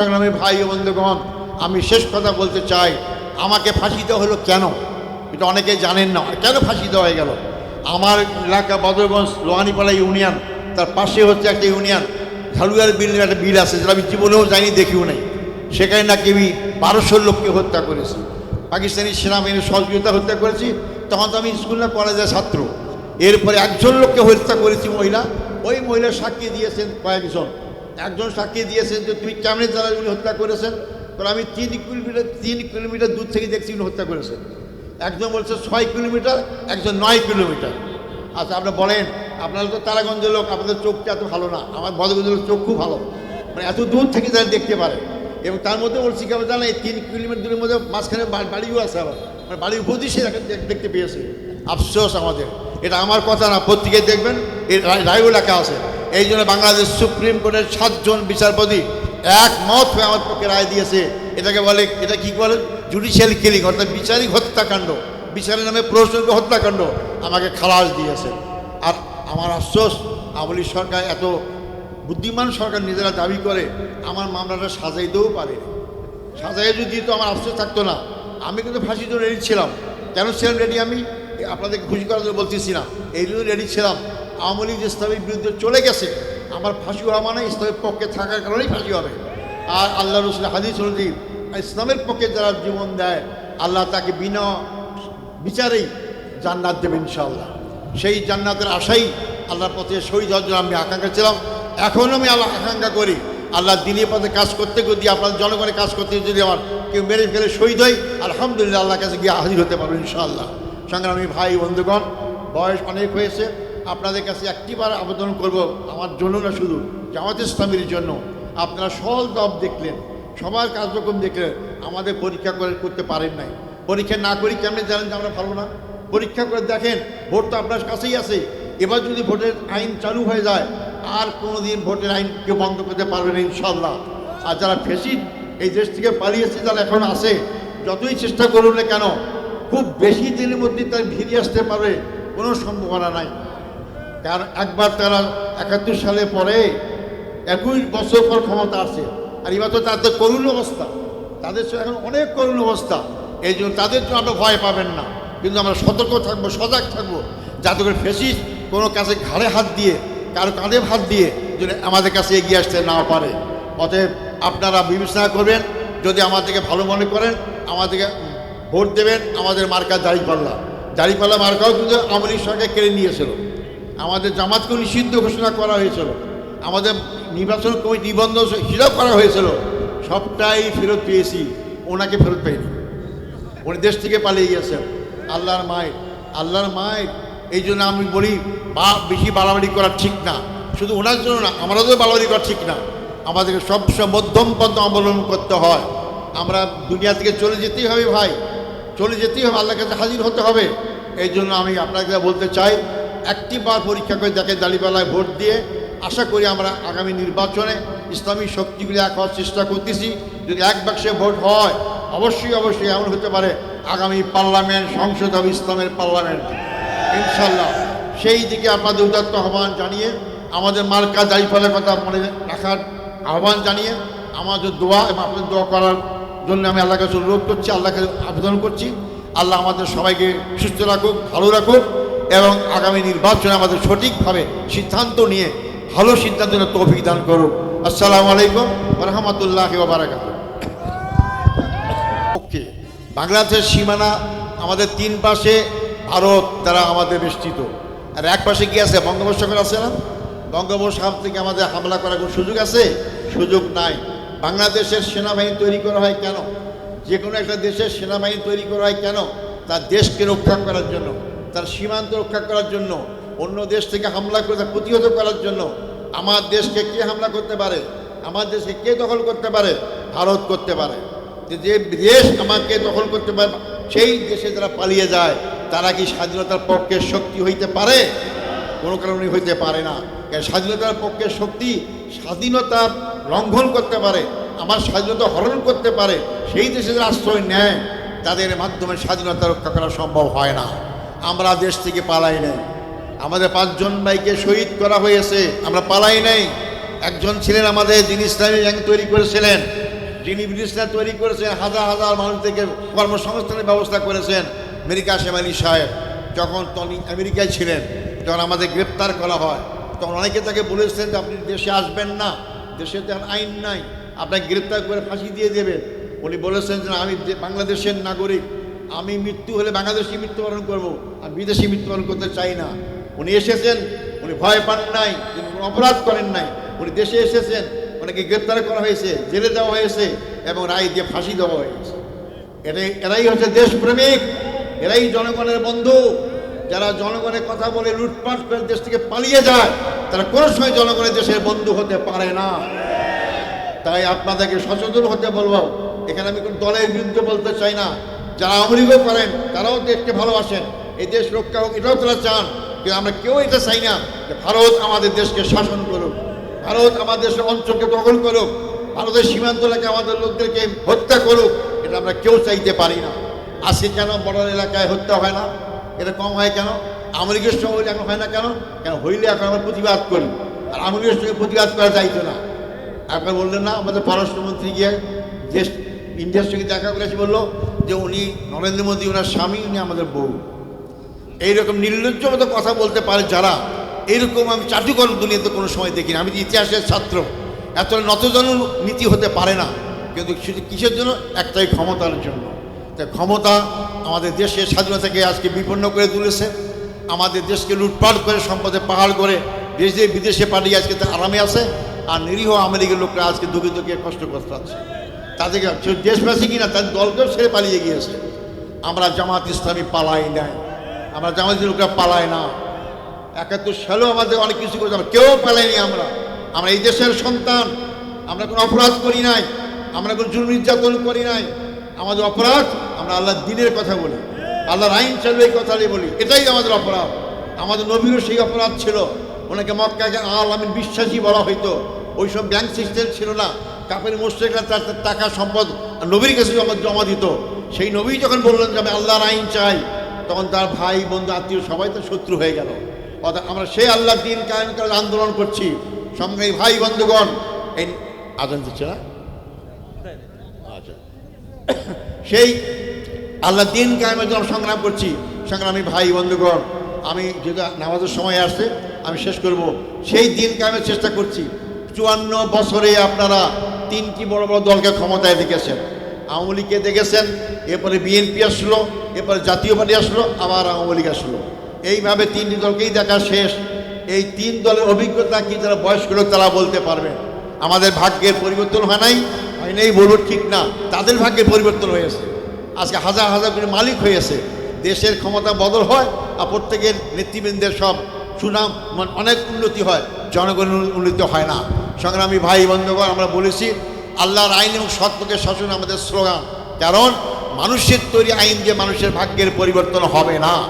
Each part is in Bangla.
সংগ্রামী ভাই ও বন্ধুগণ, আমি শেষ কথা বলতে চাই, আমাকে ফাঁসি দেওয়া হলো কেন? এটা অনেকে জানেন না। কেন ফাঁসি দেওয়া হয়ে গেল? আমার এলাকা বদরগঞ্জ লোহানিপাড়া ইউনিয়ন, তার পাশে হচ্ছে একটা ইউনিয়ন ঝালুয়ার বিল একটা বিল আছে, যেটা আমি জীবনেও যাইনি, দেখিও নাই। সেখানে নাকি আমি বারোশো লোককে হত্যা করেছি। পাকিস্তানি সেনাবাহিনীর সহযোগিতা হত্যা করেছি। তখন তো আমি স্কুল না, কলেজের ছাত্র। এরপরে একজন লোককে হত্যা করেছি মহিলা। ওই মহিলা সাক্ষী দিয়েছেন কয়েকজন। একজন সাক্ষী দিয়েছেন যে তুমি কেমনে যারা উনি হত্যা করেছেন? কারণ আমি তিন কিলোমিটার তিন কিলোমিটার দূর থেকে দেখছি উনি হত্যা করেছেন। একজন বলছে ছয় কিলোমিটার, একজন নয় কিলোমিটার। আচ্ছা আপনি বলেন, আপনারা তো তারাগঞ্জের লোক, আপনাদের চোখটা এত ভালো না। আমার বদগঞ্জের চোখ খুব ভালো। মানে এত দূর থেকে যারা দেখতে পারে। এবং তার মধ্যে বলছি কি জানেন, এই তিন কিলোমিটার দূরের মধ্যে মাঝখানে বাড়িও আছে আবার। মানে বাড়ির উপর সে দেখতে পেয়েছে। আফসোস আমাদের। এটা আমার কথা না, পত্রিকায় দেখবেন এই রায়- রায়ও লেখা আছে। এই জন্য বাংলাদেশ সুপ্রিম কোর্টের সাতজন বিচারপতি একমত হয়ে আমার পক্ষে রায় দিয়েছে। এটাকে বলে, এটা কি বলে? জুডিশিয়াল কিলিং, অর্থাৎ বিচারিক হত্যাকাণ্ড। বিচারের নামে প্রশ্ন হত্যাকাণ্ড আমাকে খালাস দিয়েছে। আর আমার আফসোস আমলি সরকার এত বুদ্ধিমান সরকার নিজেরা দাবি করে, আমার মামলাটা সাজাইতেও পারে সাজাই যদি তো আমার আফসোস থাকতো না। আমি কিন্তু ফাঁসির জন্য রেডি ছিলাম। কেন ছিলাম রেডি আমি? আপনাদেরকে খুশি করার জন্য বলতেছি না। এই জন্য রেডি ছিলাম। আওয়ামী লীগ ইসলামের বিরুদ্ধে চলে গেছে, আমার ফাঁসি হওয়া মানে ইসলামের পক্ষে থাকার কারণেই ফাঁসি হবে। আর আল্লাহ রসুল হাদিস অনুযায়ী, ইসলামের পক্ষে যারা জীবন দেয়, আল্লাহ তাকে বিনা বিচারেই জান্নাত দেবে ইনশাআল্লাহ। সেই জান্নাতের আশাই আল্লাহর পথে শহীদ হওয়ার আমি আকাঙ্ক্ষা ছিলাম। এখনও আমি আল্লাহ আকাঙ্ক্ষা করি। আল্লাহ দিনের পথে কাজ করতে যদি আপনার জনগণের কাজ করতে যদি আমার কেউ মেরে ফেলে শহীদ হয় আলহামদুলিল্লাহ আল্লাহর কাছে গিয়ে হাজির হতে পারব ইনশাআল্লাহ। সংগ্রামী ভাই, বন্ধুগণ, বয়স অনেক হয়েছে। আপনাদের কাছে একটিবার আবেদন করব, আমার জন্য না শুধু, জামাত ইসলামীর জন্য। আপনারা সল দব দেখলেন, সবার কার্যক্রম দেখলেন, আমাদের পরীক্ষা করে করতে পারেন নাই। পরীক্ষা না করি কেমনি জানেন যে আমরা ভালো না? পরীক্ষা করে দেখেন, ভোট তো আপনার কাছেই আছে। এবার যদি ভোটের আইন চালু হয়ে যায়, আর কোনো দিন ভোটের আইন কেউ বন্ধ করতে পারবে না ইনশাল্লাহ আর যারা ফেসিড এই দেশ থেকে পালিয়েছে যারা এখন আছে, যতই চেষ্টা করুন না কেন, খুব বেশি দিনের মধ্যে তার ফিরে আসতে পারবে, কোনো সম্ভাবনা নাই। কারণ একবার তারা একাত্তর সালে পরে একুশ বছর পর ক্ষমতা আসে আর এবার তো তাদের করুণ অবস্থা। তাদের এখন অনেক করুণ অবস্থা। এই জন্য তাদের জন্য আমরা ভয় পাবেন না। কিন্তু আমরা সতর্ক থাকব, সজাগ থাকব। যাতে করে ফেসিস কোনো কাছে ঘাড়ে হাত দিয়ে, কারও কাঁধে হাত দিয়ে যদি আমাদের কাছে এগিয়ে আসতে না পারে। অতএব আপনারা বিবেচনা করবেন, যদি আমাদেরকে ভালো মনে করেন, আমাদেরকে ভোট দেবেন আমাদের মার্কা দাঁড়িপাল্লা দাঁড়িপাল্লা মার্কাও কিন্তু আমলি সরকার কেড়ে নিয়েছিল। আমাদের জামাতকে নিষিদ্ধ ঘোষণা করা হয়েছিল। আমাদের নির্বাচন কমিটি নিবন্ধ হিসাব করা হয়েছিল। সবটাই ফেরত পেয়েছি। ওনাকে ফেরত পাইনি। উনি দেশ থেকে পালিয়ে গেছেন। আল্লাহর মায়ের আল্লাহর মায়ের এই জন্য আমি বলি, বা বেশি বাড়াবাড়ি করা ঠিক না। শুধু ওনার জন্য না, আমাদেরও বাড়াবাড়ি করা ঠিক না। আমাদেরকে সবসময় মধ্যম পথ অবলম্বন করতে হয়। আমরা দুনিয়া থেকে চলে যেতেই হবে ভাই। চলে যেতেই হবে, আল্লাহর কাছে হাজির হতে হবে। এই জন্য আমি আপনাকে বলতে চাই একটি বার পরীক্ষা করে দেখে দালিপালায় ভোট দিয়ে আশা করি আমরা আগামী নির্বাচনে ইসলামী শক্তিগুলি এক হওয়ার চেষ্টা করতেছি। যদি এক বাক্সে ভোট হয়, অবশ্যই অবশ্যই এমন হতে পারে আগামী পার্লামেন্ট সংসদ হবে ইসলামের পার্লামেন্ট। ইনশাল্লাহ সেই দিকে আপনাদের উদাত্ত আহ্বান জানিয়ে, আমাদের মার্কা দাঁড়িপালার কথা মনে রাখার আহ্বান জানিয়ে, আমাদের দোয়া এবং আপনাদের দোয়া করার জন্য আমি আল্লাহ কাছে অনুরোধ করছি আল্লাহকে আবেদন করছি। আল্লাহ আমাদের সবাইকে সুস্থ রাখুক, ভালো রাখুক। এবং আগামী নির্বাচনে আমাদের সঠিকভাবে সিদ্ধান্ত নিয়ে ভালো সিদ্ধান্ত নিয়ে তৌফিক দান করুক আসসালামু আলাইকুম রহমতুল্লাহ পক্ষে বাংলাদেশের সীমানা আমাদের তিন পাশে, ভারত তারা আমাদের বেষ্টিত। আর এক পাশে কি আছে? বঙ্গোপসাগর আছে না? বঙ্গোপসাগর থেকে আমাদের হামলা করার কোনো সুযোগ আছে? সুযোগ নাই। বাংলাদেশের সেনাবাহিনী তৈরি করা হয় কেন? যে কোনো একটা দেশের সেনাবাহিনী তৈরি করা হয় কেন? তার দেশকে রক্ষা করার জন্য। তার সীমান্ত রক্ষা করার জন্য, অন্য দেশ থেকে হামলা করে তা প্রতিহত করার জন্য, আমার দেশকে কে হামলা করতে পারে? আমার দেশকে কে দখল করতে পারে? ভারত করতে পারে। যে দেশ আমাকে দখল করতে পারে, সেই দেশে যারা পালিয়ে যায়, তারা কি স্বাধীনতার পক্ষে শক্তি হইতে পারে? কোনো কারণে হইতে পারে না। স্বাধীনতার পক্ষে শক্তি স্বাধীনতা লঙ্ঘন করতে পারে, আমার স্বাধীনতা হরণ করতে পারে, সেই দেশে যারা আশ্রয় নেয়, তাদের মাধ্যমে স্বাধীনতা রক্ষা করা সম্ভব হয় না। আমরা দেশ থেকে পালাই নাই। আমাদের পাঁচজন ভাইকে শহীদ করা হয়েছে, আমরা পালাই নাই। একজন ছিলেন আমাদের যিনি ইসলামী ব্যাংক তৈরি করেছিলেন, যিনি ব্রিটিশরা তৈরি করেছেন, হাজার হাজার মানুষ থেকে কর্মসংস্থানের ব্যবস্থা করেছেন, আমেরিকা শেম আলী সাহেব। যখন তিনি আমেরিকায় ছিলেন, যখন আমাদের গ্রেপ্তার করা হয়, তখন অনেকে তাকে বলেছেন যে, আপনি দেশে আসবেন না, দেশে তো আইন নাই, আপনাকে গ্রেপ্তার করে ফাঁসি দিয়ে দেবেন উনি বলেছেন যে আমি বাংলাদেশের নাগরিক আমি মৃত্যু হলে বাংলাদেশে মৃত্যুবরণ করব, আর বিদেশি মৃত্যুবরণ করতে চাই না। উনি এসেছেন, উনি ভয় পান নাই কোনো অপরাধ করেন নাই। উনি দেশে এসেছেন, ওনাকে গ্রেপ্তার করা হয়েছে, জেলে দেওয়া হয়েছে, এবং রায় দিয়ে ফাঁসি দেওয়া হয়েছে। এটাই, এরাই হচ্ছে দেশপ্রেমিক, এরাই জনগণের বন্ধু। যারা জনগণের কথা বলে লুটপাট করে দেশ থেকে পালিয়ে যায়, তারা কোনো সময় জনগণের দেশের বন্ধু হতে পারে না। তাই আপনাদেরকে সচেতন হতে বলব। এখানে আমি কোনো দলের বিরুদ্ধে বলতে চাই না। যারা আমরিগও করেন, তারাও দেশকে ভালোবাসেন, এই দেশ রক্ষা হোক, এটাও তারা চান। কিন্তু আমরা কেউ এটা চাই না যে ভারত আমাদের দেশকে শাসন করুক, ভারত আমাদের দেশের অঞ্চলকে দখল করুক, ভারতের সীমান্ত এলাকায় আমাদের লোকদেরকে হত্যা করুক, এটা আমরা কেউ চাইতে পারি না। আজকে কেন বর্ডার এলাকায় হত্যা হয় না? এটা কম হয় কেন? আমেরিকার সঙ্গে এখন হয় না কেন? কেন হইলে এখন আমরা প্রতিবাদ করি? আর আমেরিকার সঙ্গে প্রতিবাদ করা যাইতো না। আপনার বললেন না, আমাদের পররাষ্ট্রমন্ত্রী গিয়ে যে ইন্ডিয়ার সঙ্গে দেখা করে বলল যে উনি নরেন্দ্র মোদী ওনার স্বামী, উনি আমাদের বউ। এইরকম নির্লজ্জ মতো কথা বলতে পারে যারা, এরকম আমি চাটুকর দুনিয়াতে কোনো সময় দেখিনি। আমি যে ইতিহাসের ছাত্র, এত নতজন নীতি হতে পারে না, কিন্তু শুধু কিসের জন্য? একটাই ক্ষমতার জন্য। তাই ক্ষমতা আমাদের দেশের স্বাধীনতাকে আজকে বিপন্ন করে তুলেছে। আমাদের দেশকে লুটপাট করে, সম্পদে পাহাড় করে, দেশে বিদেশে পাঠিয়ে আজকে আরামে আছে। আর নিরীহ আমেরিকার লোকরা আজকে দুঃখে দুঃখে কষ্ট করতে আছে তাদেরকে দেশবাসী কিনা তাদের দলকেও ছেড়ে পালিয়ে গিয়েছে। আমরা জামাত ইসলামী পালাই নাই। আমরা জামাত লোকরা পালায় না। একাত্তর সালেও আমাদের অনেক কিছু করেছে। আমরা কেউ পালাইনি আমরা। আমরা এই দেশের সন্তান। আমরা কোনো অপরাধ করি নাই। আমরা কোনো জুল নির্যাতন করি নাই। আমাদের অপরাধ, আমরা আল্লাহর দিনের কথা বলি। আল্লাহর আইন চালু এই কথাটাই বলি। এটাই আমাদের অপরাধ। আমাদের নবীরও সেই অপরাধ ছিল। ওনাকে মক্কাকে আল আমিন বিশ্বাসী বলা হইতো। ওই সব ব্যাংক সিস্টেম ছিল না। কাপের মোস্টেকরা তার টাকা সম্পদ নবীর কাছে জমা জমা দিত, সেই নবী যখন বললেন যে আমি আল্লাহর আইন চাই, তখন তার ভাই, বন্ধু, আত্মীয় সবাই তো শত্রু হয়ে গেল। অর্থাৎ আমরা সেই আল্লাহ দিন কায়েম করার আন্দোলন করছি। সঙ্গে ভাই, বন্ধুগণ, এই আজান দিচ্ছে না? আচ্ছা। সেই আল্লাহ দিন কায়েমের জন্য সংগ্রাম করছি। সংগ্রামী ভাই, বন্ধুগণ, আমি যেটা নামাজের সময় আসছে, আমি শেষ করব। সেই দিন কায়েমের চেষ্টা করছি। চুয়ান্ন বছরে আপনারা তিনটি বড় বড় দলকে ক্ষমতায় দেখেছেন? আওয়ামী লীগকে দেখেছেন, এরপরে বিএনপি আসলো, এরপরে জাতীয় পার্টি আসলো, আবার আওয়ামী লীগ আসলো। এইভাবে তিনটি দলকেই দেখা শেষ। এই তিন দলের অভিজ্ঞতা কি যারা বয়স্ক লোক তারা বলতে পারবে? আমাদের ভাগ্যের পরিবর্তন হয় নাই? হয় নাই বলব ঠিক না। তাদের ভাগ্যের পরিবর্তন হয়েছে আজকে হাজার হাজার করে মালিক হয়েছে দেশের ক্ষমতা বদল হয় আর প্রত্যেকের নেতৃবৃন্দের সব সুনাম মানে অনেক উন্নতি হয়। জনগণের উন্নতি হয় না। সংগ্রামী ভাই বন্ধুগণ, আমরা বলেছি, আল্লাহর আইন এবং সৎপক্ষের শাসন আমাদের স্লোগান। কারণ, মানুষের তৈরি আইন যে মানুষের ভাগ্যের পরিবর্তন হবে না।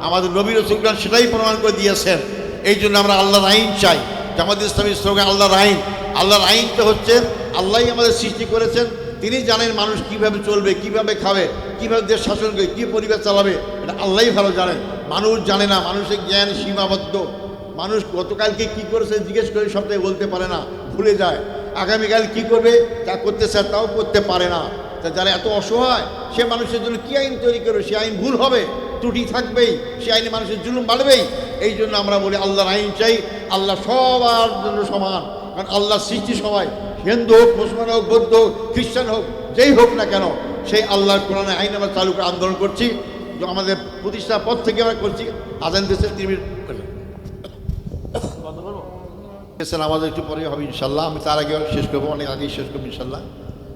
আমাদের নবীর সুলতান সেটাই প্রমাণ করে দিয়েছেন। এই জন্য আমরা আল্লাহর আইন চাই। জামাত ইসলামী স্লোগান আল্লাহর আইন। আল্লাহর আইনটা হচ্ছে আল্লাহই আমাদের সৃষ্টি করেছেন। তিনি জানেন মানুষ কীভাবে চলবে, কীভাবে খাবে, কীভাবে দেশ শাসন করবে কী পরিবার চালাবে, এটা আল্লাহই ভালো জানেন। মানুষ জানে না, মানুষের জ্ঞান সীমাবদ্ধ। মানুষ গতকালকে কি করেছে জিজ্ঞেস করে সবটাই বলতে পারে না, ভুলে যায়। আগামীকাল কি করবে তা করতে চায় তাও করতে পারে না। তা যারা এত অসহায়, সে মানুষের জন্য কী আইন তৈরি করবে? সে আইন ভুল হবে, ত্রুটি থাকবেই, সে আইনে মানুষের জুলুম বাড়বেই। এই জন্য আমরা বলি আল্লাহর আইন চাই, আল্লাহ সবার জন্য সমান। কারণ আল্লাহ সৃষ্টি সবাই, হিন্দু হোক, মুসলমান হোক, বৌদ্ধ হোক, খ্রিস্টান হোক, যেই হোক না কেন, সেই আল্লাহর কোরআনে আইন আমরা চালু করে আন্দোলন করছি। আমাদের প্রতিষ্ঠার পর থেকে আমরা করছি, আজান দেশের তিন আমাদের একটু পরে হবে ইনশাল্লাহ। আমি তার আগে শেষ করব, অনেক আগেই শেষ করব ইনশাল্লাহ।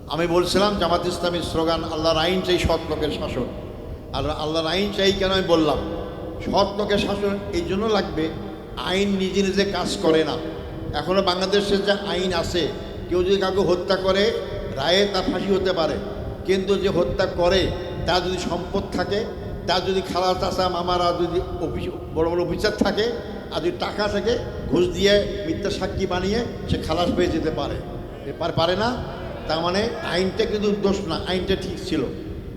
আমি বলছিলাম, জামাত ইসলামীর স্লোগান, আল্লাহর আইন চাই সৎ লোকের শাসন। আর আল্লাহর আইন চাই কেন? আমি বললাম, সৎ লোকের শাসন এই জন্য লাগবে, আইন নিজে নিজে কাজ করে না। এখনও বাংলাদেশের যে আইন আছে, কেউ যদি কাউকে হত্যা করে, রায়ে তার ফাঁসি হতে পারে। কিন্তু যে হত্যা করে, তার যদি সম্পদ থাকে, তার যদি খালা চাষা মামারা যদি অফিস, বড় বড় অফিসার থাকে আর যদি টাকা থাকে ঘুষ দিয়ে মিথ্যা সাক্ষী বানিয়ে সে খালাস পেয়ে যেতে পারে। পার- পারে না, তার মানে আইনটা কিন্তু দোষ না, আইনটা ঠিক ছিল।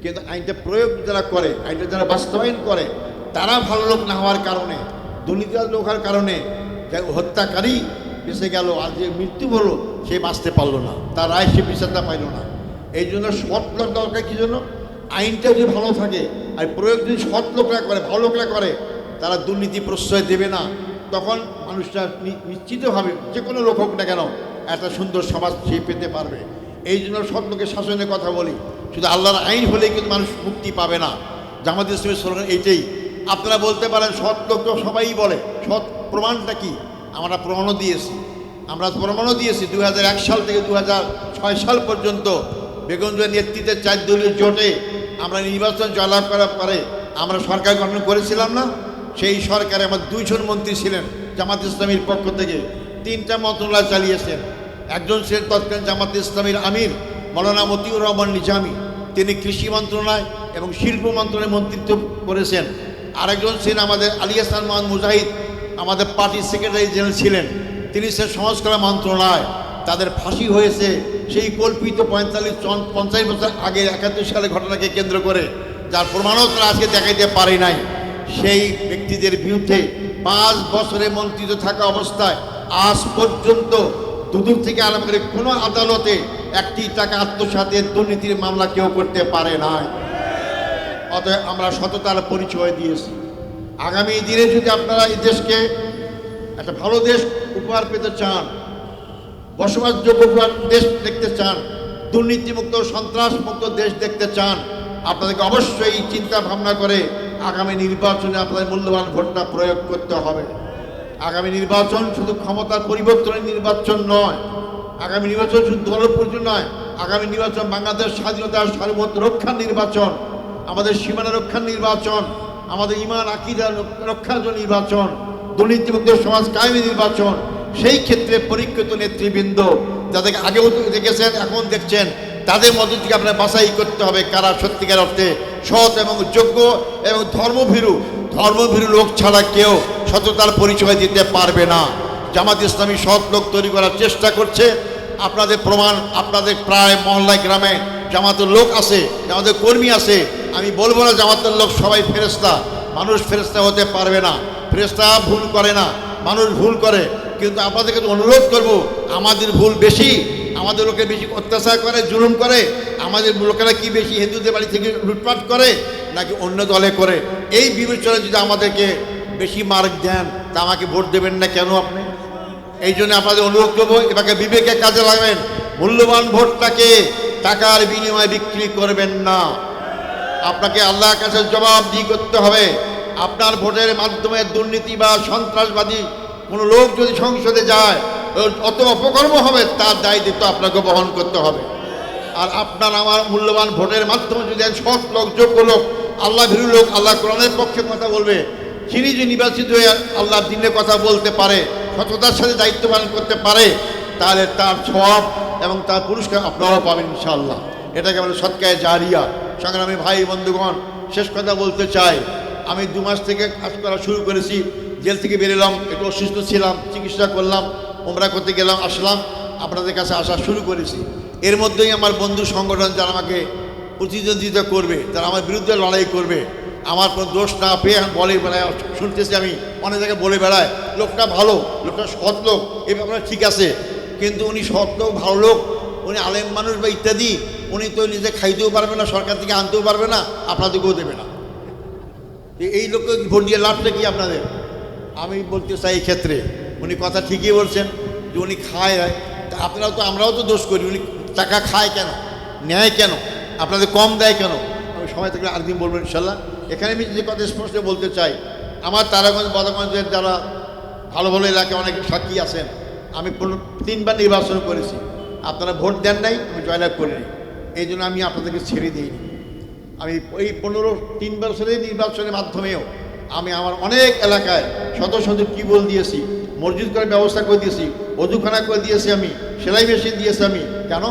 কিন্তু আইনটা প্রয়োগ যারা করে, আইনটা যারা বাস্তবায়ন করে, তারা ভালো লোক না হওয়ার কারণে দুর্নীতিবাজ লোক হওয়ার কারণে হত্যাকারী বেঁচে গেল আর যে মৃত্যু হলো, সে বাঁচতে পারল না, তার রায় সে বিচারটা পাইল না। এই জন্য সৎ লোক দরকার কি জন্য? আইনটা যদি ভালো থাকে, আর প্রয়োগ যদি সৎ লোকরা করে, ভালো লোকরা করে তারা দুর্নীতি প্রশ্রয় দেবে না। তখন মানুষটা নি- নিশ্চিতভাবে যে কোনো লোক হোক না কেন একটা সুন্দর সমাজ সে পেতে পারবে। এই জন্য সৎ লোকের শাসনের কথা বলি। শুধু আল্লাহর আইন হলেই কিন্তু মানুষ মুক্তি পাবে না। জামাত ইসলামের স্লোগান এইটাই। আপনারা বলতে পারেন, সৎ লোক তো সবাই বলে। সৎ প্রমাণটা কি? আমরা প্রমাণও দিয়েছি। আমরা প্রমাণও দিয়েছি দু হাজার এক সাল থেকে দু হাজার ছয় সাল পর্যন্ত বেগমজয়ের নেতৃত্বে চার দলীয় জোটে আমরা নির্বাচন জয়লাভ করার পরে আমরা সরকার গঠন করেছিলাম না? সেই সরকারে আমার দুইজন মন্ত্রী ছিলেন জামাত ইসলামীর পক্ষ থেকে। তিনটা মন্ত্রণালয় চালিয়েছেন। একজন ছিলেন তৎকালীন জামাত ইসলামীর আমির, মৌলানা মতিউর রহমান নিজামি। তিনি কৃষি মন্ত্রণালয় এবং শিল্প মন্ত্রণালয়ে মন্ত্রিত্ব করেছেন। আরেকজন ছিলেন আমাদের আলী হাসান মোহাম্মদ মুজাহিদ, আমাদের পার্টির সেক্রেটারি জেনারেল ছিলেন। তিনি সে সংস্কার মন্ত্রণালয়। তাদের ফাঁসি হয়েছে। সেই কল্পিত পঁয়তাল্লিশ পঞ্চাশ বছর আগে একাত্তর সালে ঘটনাকে কেন্দ্র করে, যার প্রমাণও তারা আজকে দেখাইতে পারে নাই। সেই ব্যক্তিদের বিরুদ্ধে পাঁচ বছরে মন্ত্রিত থাকা অবস্থায় আজ পর্যন্ত দুদূর থেকে আরম্ভ করে কোনো আদালতে একটি টাকা আত্মসাতের দুর্নীতির মামলা কেউ করতে পারে নাই। অতএব আমরা সততার পরিচয় দিয়েছি। আগামী দিনে যদি আপনারা এই দেশকে একটা ভালো দেশ উপহার পেতে চান, বসবাসযোগ্য দেশ দেখতে চান, দুর্নীতিমুক্ত, সন্ত্রাসমুক্ত দেশ দেখতে চান, আপনাদেরকে অবশ্যই চিন্তা ভাবনা করে আগামী নির্বাচনে আপনাদের মূল্যবান ভোটটা প্রয়োগ করতে হবে। আগামী নির্বাচন শুধু ক্ষমতার পরিবর্তনের নির্বাচন নয়, আগামী নির্বাচন শুধু দলের নয়, আগামী নির্বাচন বাংলাদেশ স্বাধীনতার সার্বভৌম রক্ষার নির্বাচন, আমাদের সীমানা রক্ষার নির্বাচন, আমাদের ইমান, আকিদা রক্ষার জন্য নির্বাচন, দুর্নীতিমুক্ত সমাজ কায়েমী নির্বাচন, সেই ক্ষেত্রে পরীক্ষিত নেতৃবৃন্দ যাদেরকে আগেও দেখেছেন, এখন দেখছেন তাদের মধ্য থেকে আপনার বাছাই করতে হবে কারা সত্যিকার অর্থে সৎ এবং যোগ্য এবং ধর্মভীরু। ধর্মভীরু লোক ছাড়া কেউ সততার পরিচয় দিতে পারবে না। জামাত ইসলামী সৎ লোক তৈরি করার চেষ্টা করছে। আপনাদের প্রমাণ, আপনাদের প্রায় মহল্লায় গ্রামে জামাতের লোক আছে, জামাতের কর্মী আছে। আমি বলব না জামাতের লোক সবাই ফেরেস্তা মানুষ ফেরেস্তা হতে পারবে না। ফেরেস্তা ভুল করে না। মানুষ ভুল করে। কিন্তু আপনাদেরকে অনুরোধ করব, আমাদের ভুল বেশি। আমাদের লোকে বেশি অত্যাচার করে, জুলুম করে। আমাদের লোকেরা কি বেশি হিন্দুদের বাড়ি থেকে লুটপাট করে নাকি অন্য দলে করে? এই বিবেচনা যদি আমাদেরকে বেশি মার্ক দেন, তা আমাকে ভোট দেবেন না কেন আপনি? এই জন্য আপনাদের অনুরোধ করব এবারে বিবেকে কাজে লাগবেন। মূল্যবান ভোটটাকে টাকার বিনিময়ে বিক্রি করবেন না। আপনাকে আল্লাহর কাছে জবাবদিহি করতে হবে। আপনার ভোটের মাধ্যমে দুর্নীতি বা সন্ত্রাসবাদী কোনো লোক যদি সংসদে যায় অত অপকর্ম হবে, তার দায়িত্ব আপনাকে বহন করতে হবে। আর আপনার আমার মূল্যবান ভোটের মাধ্যমে যদি এক সৎ লোক, যোগ্য লোক, আল্লাহ ভীরু লোক, আল্লাহ কোরআনের পক্ষে কথা বলবে তিনি যে নির্বাচিত হয়ে আল্লাহর দিনে কথা বলতে পারে, সততার সাথে দায়িত্ব পালন করতে পারে, তাহলে তার সব এবং তার পুরস্কার আপনারাও পাবেন ইনশাআল্লাহ। এটাকে বলে সৎকায় জারিয়া। সংগ্রামী ভাই, বন্ধুগণ, শেষ কথা বলতে চাই। আমি দু মাস থেকে কাজ করা শুরু করেছি, জেল থেকে বেরোলাম একটু অসুস্থ ছিলাম, চিকিৎসা করলাম ওমরা করতে গেলাম, আসলাম, আপনাদের কাছে আসা শুরু করেছি। এর মধ্যেই আমার বন্ধু সংগঠন যারা আমাকে প্রতিদ্বন্দ্বিতা করবে, তারা আমার বিরুদ্ধে লড়াই করবে। আমার কোনো দোষ না পেয়ে বলে বেড়ায়, শুনতেছি আমি, অনেক জায়গায় বলে বেড়ায়, লোকটা ভালো, লোকটা সৎ লোক এই ব্যাপারে ঠিক আছে। কিন্তু উনি সৎ লোক, ভালো লোক, উনি আলেম মানুষ বা ইত্যাদি, উনি তো নিজে খাইতেও পারবে না, সরকার থেকে আনতেও পারবে না, আপনাদেরকেও দেবে না। এই লোককে ভোট দিয়ে লাভটা কি আপনাদের? আমি বলতে চাই এই ক্ষেত্রে উনি কথা ঠিকই বলছেন যে উনি খায় হয় তা আপনারাও তো, আমরাও তো দোষ করি। উনি টাকা খায় কেন? নেয় কেন? আপনাদের কম দেয় কেন? আমি সময় থাকলে আরেকদিন বলব ইনশাল্লাহ। এখানে আমি যে কথা স্পষ্ট বলতে চাই, আমার তারাগঞ্জ, বদগঞ্জের যারা ভালো ভালো এলাকায় অনেক সাক্ষী আছেন, আমি তিনবার নির্বাচন করেছি। আপনারা ভোট দেন নাই, আমি জয়লাভ করিনি। এই জন্য আমি আপনাদেরকে ছেড়ে দিইনি। আমি এই পনেরো তিন বছরের নির্বাচনের মাধ্যমেও আমি আমার অনেক এলাকায় শত শত টিউবওয়েল দিয়েছি। মসজিদ করার ব্যবস্থা করে দিয়েছি, অজুখানা করে দিয়েছি আমি, সেলাই মেশিন দিয়েছি আমি। কেন?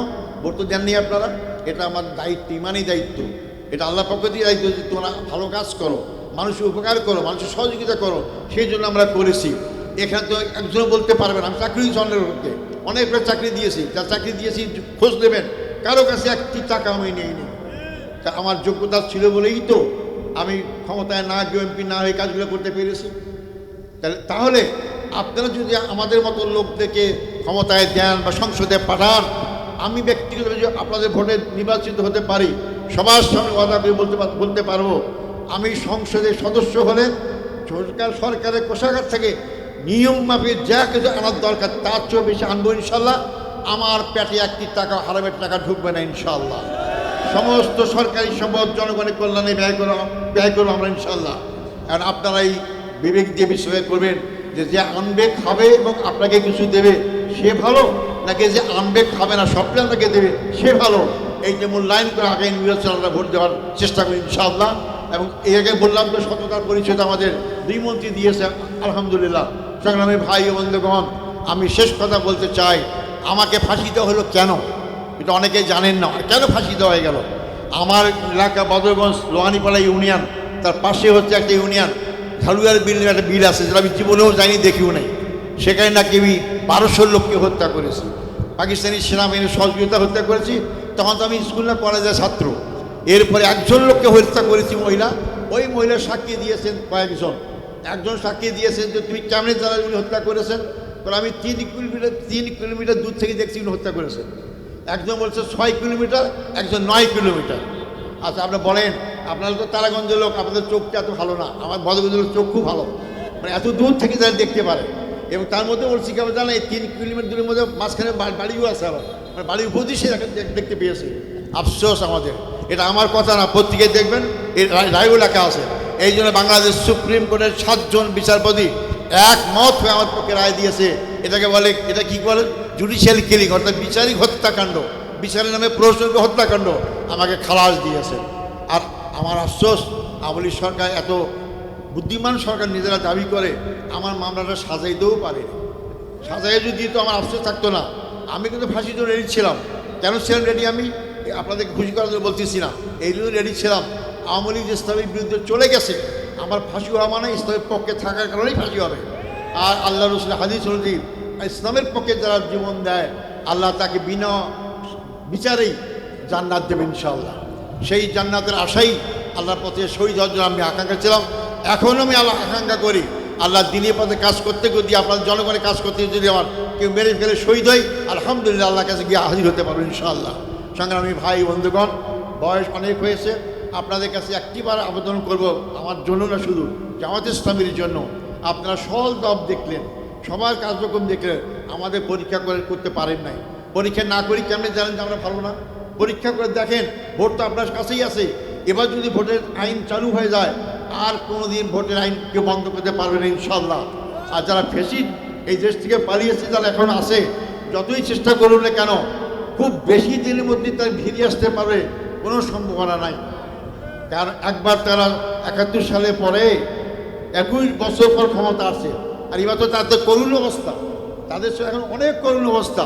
ভোট তো দেননি আপনারা? এটা আমার দায়িত্ব, ইমানই দায়িত্ব। এটা আল্লাহ পক্ষ দিয়ে দায়িত্ব যে তোমরা ভালো কাজ করো মানুষের উপকার করো, মানুষের সহযোগিতা করো, সেই জন্য আমরা করেছি। এখানে তো একজনও বলতে পারবেন আমি চাকরি অনেক লোককে। অনেক চাকরি দিয়েছি, যার চাকরি দিয়েছি খোঁজ দেবেন কারও কাছে একটি টাকা আমি নেইনি তা আমার যোগ্যতা ছিল বলেই তো আমি ক্ষমতায় না গিয়ে এমপি না হয়ে কাজগুলো করতে পেরেছি। তাহলে তাহলে আপনারা যদি আমাদের মতো লোকদেরকে ক্ষমতায় দেন বা সংসদে পাঠান, আমি ব্যক্তিগতভাবে যদি আপনাদের ভোটে নির্বাচিত হতে পারি, সবার সঙ্গে কথা বলে বলতে বলতে পারব। আমি সংসদের সদস্য হলে সরকার, সরকারের কোষাগার থেকে নিয়ম মাফিক যা কিছু আনার দরকার, তার চেয়েও বেশি আনব ইনশাল্লাহ। আমার পেটে একটি টাকা, হারামের টাকা ঢুকবে না ইনশাল্লাহ। সমস্ত সরকারি সম্পদ, জনগণের কল্যাণে ব্যয় করো, ব্যয় করব আমরা ইনশাল্লাহ। কারণ আপনারা এই বিবেক দিয়ে বিষয়ে করবেন যে যে আনবে খাবে এবং আপনাকে কিছু দেবে, সে ভালো, নাকি যে আনবে খাবে না সবটাই আপনাকে দেবে, সে ভালো। এই যে মূল্যায়ন করে আগে নির্বাচন আমরা ভোট দেওয়ার চেষ্টা করি ইনশাআল্লাহ। এবং এই আগে বললাম তো সততার পরিচয় আমাদের দুই মন্ত্রী দিয়েছে, আলহামদুলিল্লাহ। সংগ্রামী ভাই ও বন্ধুগণ, আমি শেষ কথা বলতে চাই, আমাকে ফাঁসি দেওয়া হলো কেন? এটা অনেকে জানেন না। কেন ফাঁসি দেওয়া হয়ে গেল? আমার এলাকা বদরগঞ্জ, লোহানিপাড়া ইউনিয়ন, তার পাশে হচ্ছে একটা ইউনিয়ন। ঝালুয়ার বিল একটা বিল আছে, যেটা আমি জীবনেও যাইনি, দেখিও নাই। সেখানে নাকি আমি বারোশো লোককে হত্যা করেছি। পাকিস্তানি সেনাবাহিনীর সহযোগিতা হত্যা করেছি। তখন তো আমি স্কুল না, কলেজের ছাত্র। এরপরে একজন লোককে হত্যা করেছি মহিলা। ওই মহিলা সাক্ষী দিয়েছেন কয়েকজন। একজন সাক্ষী দিয়েছেন যে, তুমি কেমনে উনি হত্যা করেছেন। বলে, আমি তিন কিলোমিটার তিন কিলোমিটার দূর থেকে দেখছি উনি হত্যা করেছেন। একজন বলছে, ছয় কিলোমিটার, একজন নয় কিলোমিটার। আচ্ছা আপনি বলেন আপনারা তো তারাগঞ্জের লোক, আপনাদের চোখটা এত ভালো না। আমার বদগঞ্জের চোখ খুব ভালো। মানে এত দূর থেকে যারা দেখতে পারে। এবং তার মধ্যে ওর কেমন জানা এই তিন কিলোমিটার দূরের মধ্যে মাঝখানে বাড়িও আছে আবার। মানে বাড়ির উপরই সে দেখতে পেয়েছে। আফসোস আমাদের। এটা আমার কথা না, পত্রিকায় দেখবেন, এর রায়- রায়ও লেখা আছে। এই জন্য বাংলাদেশ সুপ্রিম কোর্টের সাতজন বিচারপতি এক মত হয়ে আমার পক্ষে রায় দিয়েছে। এটাকে বলে, এটা কি বলে? জুডিশিয়াল কিলিং, অর্থাৎ বিচারিক হত্যাকাণ্ড। বিচারের নামে প্রশ্ন হত্যাকাণ্ড। আমাকে খালাস দিয়েছে। আর আমার আফসোস আমলি সরকার এত বুদ্ধিমান সরকার নিজেরা দাবি করে, আমার মামলাটা সাজাইতেও পারে সাজাই যদি তো আমার আফসোস থাকতো না, আমি কিন্তু ফাঁসির জন্য রেডি ছিলাম। কেন ছিলাম রেডি আমি? এই আপনাদেরকে খুশি করার জন্য বলতেছি না। এই জন্য রেডি ছিলাম। আওয়ামী লীগ ইসলামের বিরুদ্ধে চলে গেছে। আমার ফাঁসি হওয়া মানে ইসলামের পক্ষে থাকার কারণেই ফাঁসি হবে। আর আল্লাহ রসুল হাদিস অনুযায়ী, ইসলামের পক্ষে যারা জীবন দেয়, আল্লাহ তাকে বিনা বিচারেই জান্নাত দেবে ইনশাআল্লাহ। সেই জান্নাতের আশাই আল্লাহর পথে শহীদ হওয়ার জন্য আমি আকাঙ্ক্ষা ছিলাম। এখনও আমি আল্লাহ আকাঙ্ক্ষা করি। আল্লাহ দিনের পথে কাজ করতে যদি আপনার জনগণের কাজ করতে যদি আমার কেউ মেরে ফেলে শহীদ হয় আলহামদুলিল্লাহ আল্লাহর কাছে গিয়ে হাজির হতে পারব ইনশাআল্লাহ। সংগ্রামী ভাই, বন্ধুগণ, বয়স অনেক হয়েছে। আপনাদের কাছে একটিবার আবেদন করব আমার জন্য না শুধু, জামাত ইসলামের জন্য। আপনারা সহজ দব দেখলেন, সবার কার্যক্রম দেখলেন, আমাদের পরীক্ষা করে করতে পারেন নাই। পরীক্ষা না করি কেমনি জানেন যে আমরা ভালো না? পরীক্ষা করে দেখেন, ভোট তো আপনার কাছেই আছে। এবার যদি ভোটের আইন চালু হয়ে যায়, আর কোনোদিন ভোটের আইন কেউ বন্ধ করতে পারবে না ইনশাল্লাহ আর যারা ফেসিড এই দেশ থেকে পালিয়েছে, যারা এখন আছে, যতই চেষ্টা করুন না কেন, খুব বেশি দিনের মধ্যে তারা ফিরে আসতে পারবে, কোনো সম্ভাবনা নাই। কারণ একবার তারা একাত্তর সালে পরে একুশ বছর পর ক্ষমতা আসে আর এবার তো তাদের করুণ অবস্থা। তাদের এখন অনেক করুণ অবস্থা।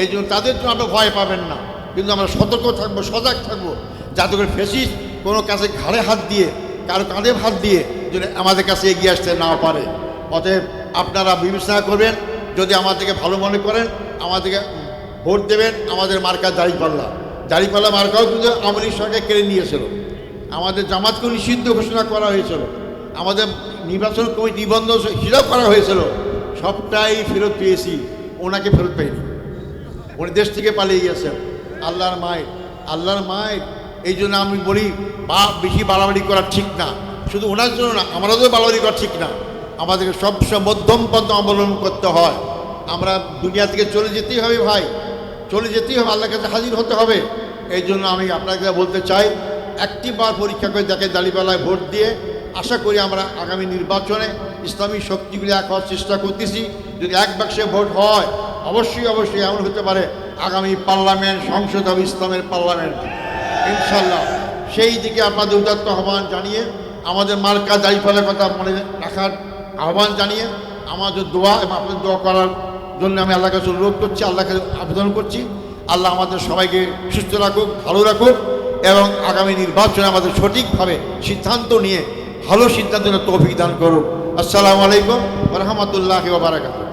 এই জন্য তাদের জন্য আমরা ভয় পাবেন না। কিন্তু আমরা সতর্ক থাকব, সজাগ থাকব। যাতে করে ফেসিস কোনো কাছে ঘাড়ে হাত দিয়ে, কারও কাঁধে হাত দিয়ে যদি আমাদের কাছে এগিয়ে আসতে না পারে। অতএব আপনারা বিবেচনা করবেন, যদি আমাদেরকে ভালো মনে করেন, আমাদেরকে ভোট দেবেন আমাদের মার্কা দাঁড়িপাল্লা দাঁড়িপাল্লা মার্কাও কিন্তু আওয়ামী সরকার কেড়ে নিয়েছিল। আমাদের জামাতকে নিষিদ্ধ ঘোষণা করা হয়েছিল। আমাদের নির্বাচন কমিটি নিবন্ধ হিসাব করা হয়েছিল। সবটাই ফেরত পেয়েছি। ওনাকে ফেরত পাইনি। উনি দেশ থেকে পালিয়ে গেছেন আল্লাহর মায়ের আল্লাহর মায়ের, এই জন্য আমি বলি, বা বেশি বাড়াবাড়ি করা ঠিক না। শুধু ওনার জন্য না আমাদেরও বাড়াবাড়ি করা ঠিক না। আমাদেরকে সবসময় মধ্যম পথ অবলম্বন করতে হয়। আমরা দুনিয়া থেকে চলে যেতেই হবে ভাই। চলে যেতেই হবে, আল্লাহর কাছে হাজির হতে হবে। এই জন্য আমি আপনাকে বলতে চাই, একটি বার পরীক্ষা করে দেখে দাঁড়িপাল্লায় ভোট দিয়ে আশা করি আমরা আগামী নির্বাচনে ইসলামী শক্তিগুলি এক হওয়ার চেষ্টা করতেছি। যদি এক বাক্সে ভোট হয়, অবশ্যই অবশ্যই এমন হতে পারে আগামী পার্লামেন্ট, সংসদ হবে ইসলামের পার্লামেন্ট। ইনশাল্লাহ সেই দিকে আপনাদের উদাত্ত আহ্বান জানিয়ে, আমাদের মার্কা দাঁড়িপাল্লার কথা মনে রাখার আহ্বান জানিয়ে, আমাদের দোয়া এবং আপনাদের দোয়া করার জন্য আমি আল্লাহ কাছে অনুরোধ করছি আল্লাহকে আবেদন করছি। আল্লাহ আমাদের সবাইকে সুস্থ রাখুক, ভালো রাখুক এবং আগামী নির্বাচনে আমাদের সঠিকভাবে সিদ্ধান্ত নিয়ে, ভালো সিদ্ধান্ত তৌফিক দান করুক। আসসালামু আলাইকুম রহমতুল্লাহ বারাকাত